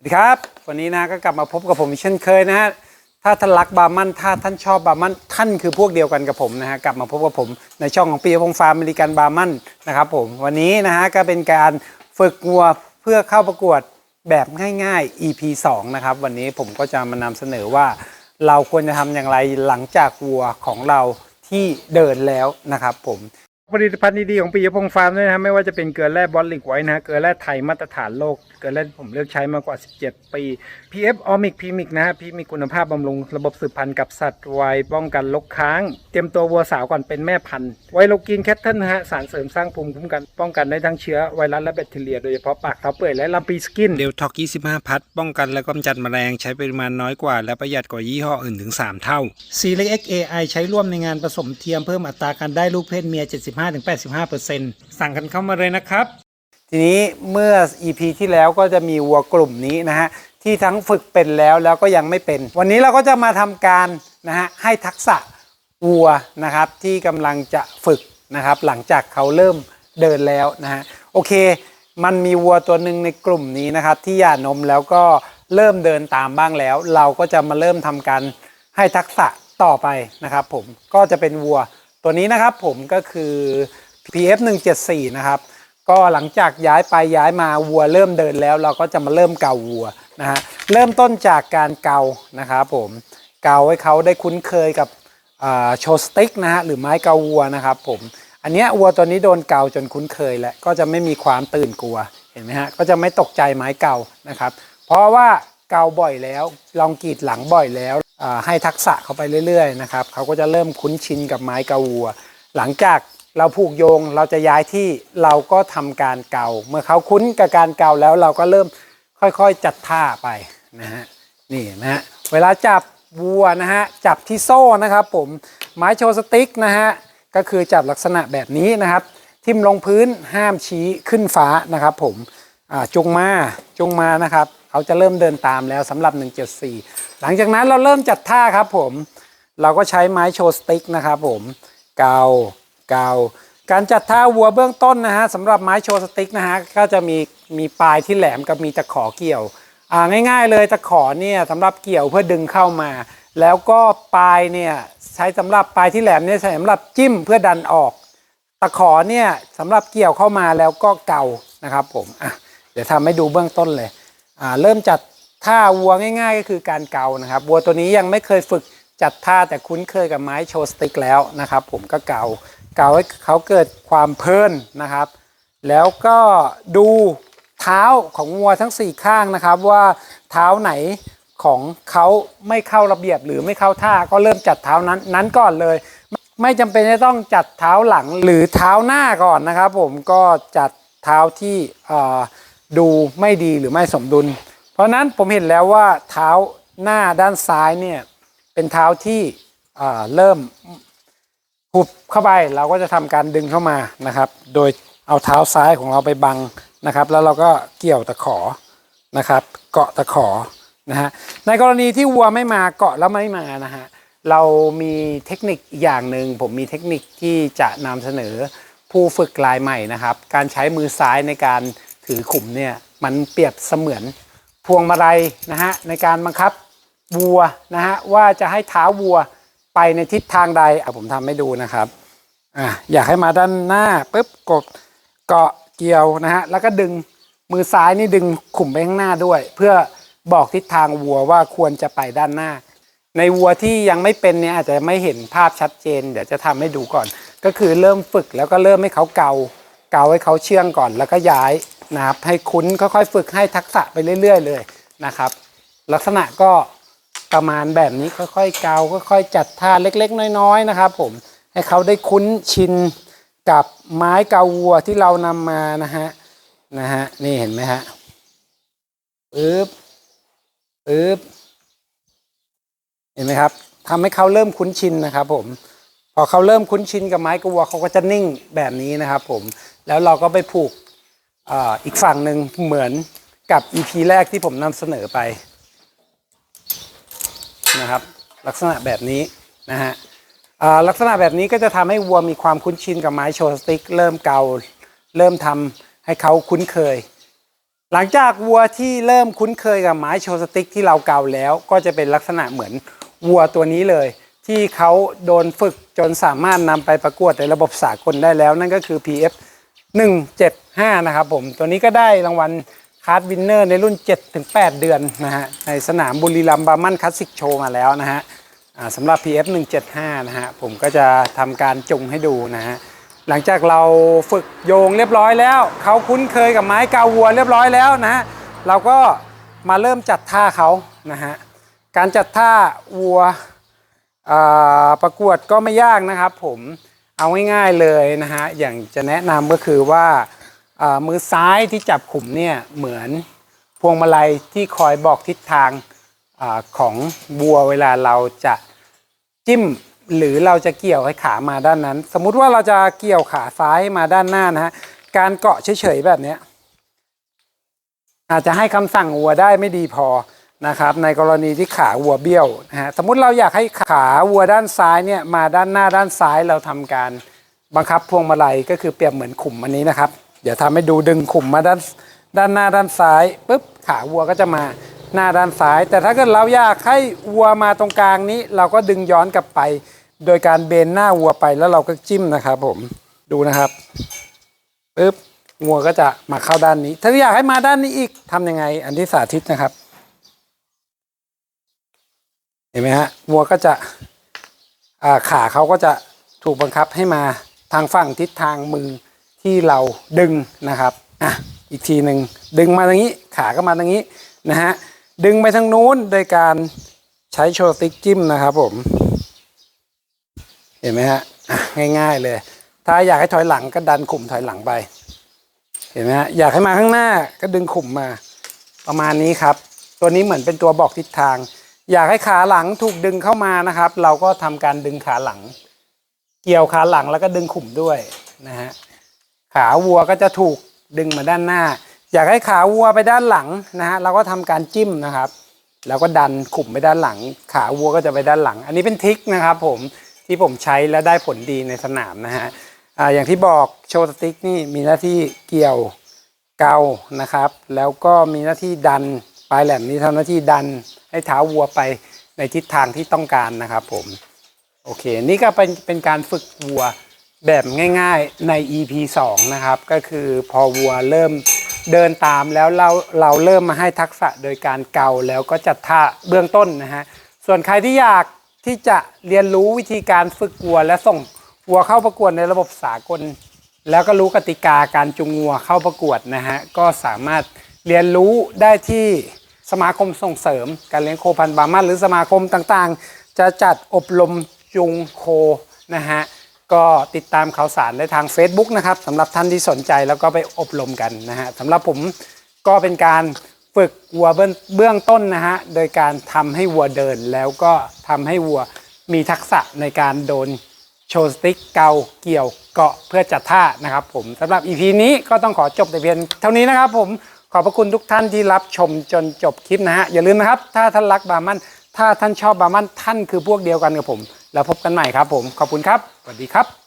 สวัสดีครับ วันนี้นะก็กลับมาพบกับผมเช่นเคยนะฮะถ้าท่านรักบาร์มันถ้าท่านชอบบาร์มันท่านคือพวกเดียวกันกับผมนะฮะกลับมาพบกับผมในช่องของปีพงฟาร์มอเมริกันบาร์มันนะครับผมวันนี้นะฮะก็เป็นการฝึกงัวเพื่อเข้าประกวดแบบง่ายๆ EP 2 นะครับ วันนี้ผมก็จะมานำเสนอว่า เราควรจะทำอย่างไรหลังจากวัวของเราที่เดินแล้วนะครับผม ผลิตภัณฑ์ดีๆของปียพงษ์ฟาร์มด้วยนะฮะไม่ว่าจะเป็นเกลือแร่บอลลิกไว้นะฮะเกลือแร่ไทยมาตรฐานโลกเกลือแร่ที่ผมเลือกใช้มากว่า 17 ปี PF o m i c p m i c นะฮะพี่มีคุณภาพบำรุงระบบสืบพันธุ์กับสัตว์ไวยป้องกันลกค้าง เตรียมตัววัวสาวก่อนเป็นแม่พันธุ์ไวโลกินแคทเทิลนะฮะสารเสริมสร้างภูมิคุ้มกันป้องกันได้ทั้งเชื้อไวรัสและแบคทีเรีย โดยเฉพาะปากเท้าเปื่อยและลำปีสกินเดลท็อก25 พัดป้องกันและกำจัดแมลงใช้ปริมาณน้อยกว่า และประหยัดกว่ายี่ห้ออื่นถึง 3 เท่า c l e x AI ใช้ร่วมในงานผสมเทียมเพิ่มอัตราการได้ลูกเพศเมีย75-85%สั่งกันเข้ามาเลยนะครับ ทีนี้เมื่อ EP ที่แล้วก็จะมีวัวกลุ่มนี้นะฮะที่ทั้งฝึกเป็นแล้วแล้วก็ยังไม่เป็น วันนี้เราก็จะมาทำการนะฮะให้ทักษะวัวนะครับที่กำลังจะฝึกนะครับ หลังจากเขาเริ่มเดินแล้วนะฮะโอเค มันมีวัวตัวหนึ่งในกลุ่มนี้นะครับ ที่หย่านมแล้วก็เริ่มเดินตามบ้างแล้ว เราก็จะมาเริ่มทำการให้ทักษะต่อไปนะครับ ผมก็จะเป็นวัว ตัวนี้นะครับผมก็คือ PF 174นะครับก็หลังจากย้ายไปย้ายมาวัวเริ่มเดินแล้ว เราก็จะมาเริ่มเกาวัวนะฮะเริ่มต้นจากการเกานะครับผมเกาให้เขาได้คุ้นเคยกับโชสติกนะฮะหรือไม้เกาวัวนะครับผมอันนี้วัวตัวนี้โดนเกาจนคุ้นเคยแล้วก็จะไม่มีความตื่นกลัวเห็นไหมฮะก็จะไม่ตกใจไม้เกานะครับ เพราะว่า เกาบ่อยแล้ว ลองกรีดหลังบ่อยแล้วให้ทักษะเขาไปเรื่อยๆนะครับเขาก็จะเริ่มคุ้นชินกับไม้เกาวัว หลังจากเราผูกโยงเราจะย้ายที่เราก็ทำการเกา เมื่อเขาคุ้นกับการเกาแล้วเราก็เริ่มค่อยๆจัดท่าไปนะฮะนี่นะฮะเวลาจับวัวนะฮะจับที่โซ่นะครับ ผมไม้โชว์สติ๊กนะฮะก็คือจับลักษณะแบบนี้นะครับ ทิ่มลงพื้นห้ามชี้ขึ้นฟ้านะครับ ผมจุงมาจุงมานะครับ เขาจะเริ่มเดินตามแล้วสำหรับ 174 หลังจากนั้นเราเริ่มจัดท่าครับผม เราก็ใช้ไม้โชว์สติ๊กนะครับผมเกาเกาการจัดท่าวัวเบื้องต้นนะฮะสำหรับไม้โชว์สติ๊กนะฮะก็จะมีมีปลายที่แหลมกับมีตะขอเกี่ยวอ่าง่าย ๆ เลยตะขอเนี่ยสำหรับเกี่ยวเพื่อดึงเข้ามา แล้วก็ปลายเนี่ยใช้สำหรับปลายที่แหลมเนี่ยใช้สำหรับจิ้มเพื่อดันออก ตะขอเนี่ยสำหรับเกี่ยวเข้ามาแล้วก็เกานะครับผมอะเดี๋ยวทำให้ดูเบื้องต้นเลย เริ่มจัดท่าวัวง่าย ๆ ก็คือการเกานะครับวัวตัวนี้ยังไม่เคยฝึกจัดท่าแต่คุ้นเคยกับไม้โชว์สติ๊กแล้วนะครับ ผมก็เกาเกาให้เขาเกิดความเพลินนะครับ แล้วก็ดูเท้าของวัวทั้ง 4 ข้างนะครับ ว่าเท้าไหนของเขาไม่เข้าระเบียบหรือไม่เข้าท่าก็เริ่มจัดเท้านั้นนั้นก่อนเลย ไม่จำเป็นจะต้องจัดเท้าหลังหรือเท้าหน้าก่อนนะครับ ผมก็จัดเท้าที่อ่อ ดูไม่ดีหรือไม่สมดุล เพราะนั้นผมเห็นแล้วว่าเท้าหน้าด้านซ้ายเนี่ยเป็นเท้าที่เริ่มหุบเข้าไปเราก็จะทำการดึงเข้ามานะครับ โดยเอาเท้าซ้ายของเราไปบังนะครับ แล้วเราก็เกี่ยวตะขอนะครับ เกาะตะขอนะฮะในกรณีที่วัวไม่มาเกาะแล้วไม่มานะฮะเรามีเทคนิคอีกอย่างหนึ่งผมมีเทคนิคที่จะนำเสนอผู้ฝึกรายใหม่นะครับ การใช้มือซ้ายในการ ถือขุมเนี่ยมันเปรียบเสมือนพวงมาลัยนะฮะในการบังคับวัวนะฮะว่าจะให้เท้าวัวไปในทิศทางใดอะผมทำให้ดูนะครับอะอยากให้มาด้านหน้าปุ๊บกดเกาะเกี่ยวนะฮะแล้วก็ดึงมือซ้ายนี่ดึงขุมไปข้างหน้าด้วย เพื่อบอกทิศทางวัวว่าควรจะไปด้านหน้า ในวัวที่ยังไม่เป็นเนี่ยอาจจะไม่เห็นภาพชัดเจน เดี๋ยวจะทำให้ดูก่อน ก็คือเริ่มฝึกแล้วก็เริ่มให้เขาเกาเกาให้เขาเชื่องก่อนแล้วก็ย้าย นะครับ ให้คุ้นค่อยๆ ฝึกให้ทักษะไปเรื่อย ๆ เลยนะครับ ลักษณะก็ประมาณแบบนี้ค่อยๆเกาค่อยๆ จัดท่าเล็กๆ น้อยๆนะครับ ผมให้เขาได้คุ้นชินกับไม้เกาวัวที่เรานำมานะฮะนะฮะนี่เห็นไหมฮะปึ๊บปึ๊บเห็นไหมครับทำให้เขาเริ่มคุ้นชินนะครับ ผม พอเขาเริ่มคุ้นชินกับไม้กระวัวเขาก็จะนิ่งแบบนี้นะครับ ผม แล้วเราก็ไปผูก อีกฝั่งหนึ่งเหมือนกับ EP แรกที่ผมนำเสนอไปนะครับ ลักษณะแบบนี้นะฮะลักษณะแบบนี้ก็จะทำให้วัวมีความคุ้นชินกับไม้โชว์สติ๊กเริ่มเกาเริ่มทำให้เขาคุ้นเคย หลังจากวัวที่เริ่มคุ้นเคยกับไม้โชว์สติ๊กที่เราเกาแล้ว ก็จะเป็นลักษณะเหมือนวัวตัวนี้เลย ที่เขาโดนฝึกจนสามารถนำไปประกวดในระบบสากลได้แล้ว นั่นก็คือ PF 175 นะครับผม ตัวนี้ก็ได้รางวัลคาร์ดวินเนอร์ในรุ่น 7-8 เดือนนะฮะ ในสนามบุรีรัมย์บามันคลาสสิกโชว์มาแล้วนะฮะสำหรับ PF 175 นะฮะ ผมก็จะทำการจุงให้ดูนะฮะ หลังจากเราฝึกโยงเรียบร้อยแล้ว เขาคุ้นเคยกับไม้กาวัวเรียบร้อยแล้วนะฮะ เราก็มาเริ่มจัดท่าเขานะฮะ การจัดท่าวัวประกวดก็ไม่ยากนะครับผม เอาง่ายๆเลยนะฮะอย่างจะแนะนำก็คือว่าามือซ้ายที่จับขุมเนี่ยเหมือนพวงมาลัยที่คอยบอกทิศทางอาของวัวเวลาเราจะจิ้มหรือเราจะเกี่ยวให้ขามาด้านนั้น สมมุติว่าเราจะเกี่ยวขาซ้ายมาด้านหน้านะฮะการเกาะเฉยๆแบบนี้อาจจะให้คำสั่งวัวได้ไม่ดีพอ นะครับในกรณีที่ขาวัวเบี้ยวนะฮะสมมุติเราอยากให้ขาวัวด้านซ้ายเนี่ยมาด้านหน้าด้านซ้ายเราทำการบังคับพวงมาลัยก็คือเปรียบเหมือนขุมอันนี้นะครับเดี๋ยวทำให้ดูดึงขุมมาด้านด้านหน้าด้านซ้ายปุ๊บขาวัวก็จะมาหน้าด้านซ้าย แต่ถ้าเกิดเราอยากให้วัวมาตรงกลางนี้ เราก็ดึงย้อนกลับไป โดยการเบนหน้าวัวไปแล้วเราก็จิ้มนะครับ ผมดูนะครับปุ๊บวัวก็จะมาเข้าด้านนี้ ถ้าอยากให้มาด้านนี้อีกทำยังไง อันที่สาธิตนะครับ เห็นไหมฮะวัวก็จะขาเขาก็จะถูกบังคับให้มาทางฝั่งทิศทางมือที่เราดึงนะครับอะอีกทีหนึ่งดึงมาทางนี้ขาก็มาทางนี้นะฮะดึงไปทางนู้นโดยการใช้โชติกจิ้มนะครับผม เห็นไหมฮะอะง่ายๆเลย ถ้าอยากให้ถอยหลังก็ดันขุมถอยหลังไป เห็นไหมฮะอยากให้มาข้างหน้าก็ดึงขุมมาประมาณนี้ครับ ตัวนี้เหมือนเป็นตัวบอกทิศทาง อยากให้ขาหลังถูกดึงเข้ามานะครับ เราก็ทำการดึงขาหลัง เกี่ยวขาหลังแล้วก็ดึงขุมด้วยนะฮะขาวัวก็จะถูกดึงมาด้านหน้า อยากให้ขาวัวไปด้านหลังนะฮะเราก็ทำการจิ้มนะครับ แล้วก็ดันขุมไปด้านหลัง ขาวัวก็จะไปด้านหลัง อันนี้เป็นทริคนะครับ ผมที่ผมใช้และได้ผลดีในสนามนะฮะออย่างที่บอกโชว์สติ๊กนี่มีหน้าที่เกี่ยวเกานะครับ แล้วก็มีหน้าที่ดัน ปลายแหลมนี้ทำหน้าที่ดันให้เท้าวัวไปในทิศทางที่ต้องการนะครับผม โอเค นี่ก็เป็นเป็นการฝึกวัวแบบง่ายๆใน EP 2 นะครับ ก็คือพอวัวเริ่มเดินตามแล้วเราเราเริ่มมาให้ทักษะโดยการเกาแล้วก็จัดท่าเบื้องต้นนะฮะ ส่วนใครที่อยากที่จะเรียนรู้วิธีการฝึกวัว และส่งวัวเข้าประกวดในระบบสากล แล้วก็รู้กติกาการจูงวัวเข้าประกวดนะฮะ ก็สามารถเรียนรู้ได้ที่ สมาคมส่งเสริม การเลี้ยงโคพันธุ์บามันหรือสมาคมต่างๆ จะจัดอบรมจูงโคนะฮะก็ติดตามข่าวสารได้ทาง Facebook นะครับสำหรับท่านที่สนใจแล้วก็ไปอบรมกันนะฮะสำหรับผมก็เป็นการฝึกวัวเบื้องเบื้องต้นนะฮะโดยการทำให้วัวเดินแล้วก็ทำให้วัวมีทักษะในการโดนโชว์สติ๊กเกาเกี่ยวเกาะเพื่อจัดท่านะครับผมสำหรับ EP นี้ก็ต้องขอจบแต่เพียงเท่านี้นะครับผม ขอบพระคุณทุกท่านที่รับชมจนจบคลิปนะฮะ อย่าลืมนะครับ ถ้าท่านรักบามัน ถ้าท่านชอบบามัน ท่านคือพวกเดียวกันกับผม แล้วพบกันใหม่ครับผม ขอบคุณครับ สวัสดีครับ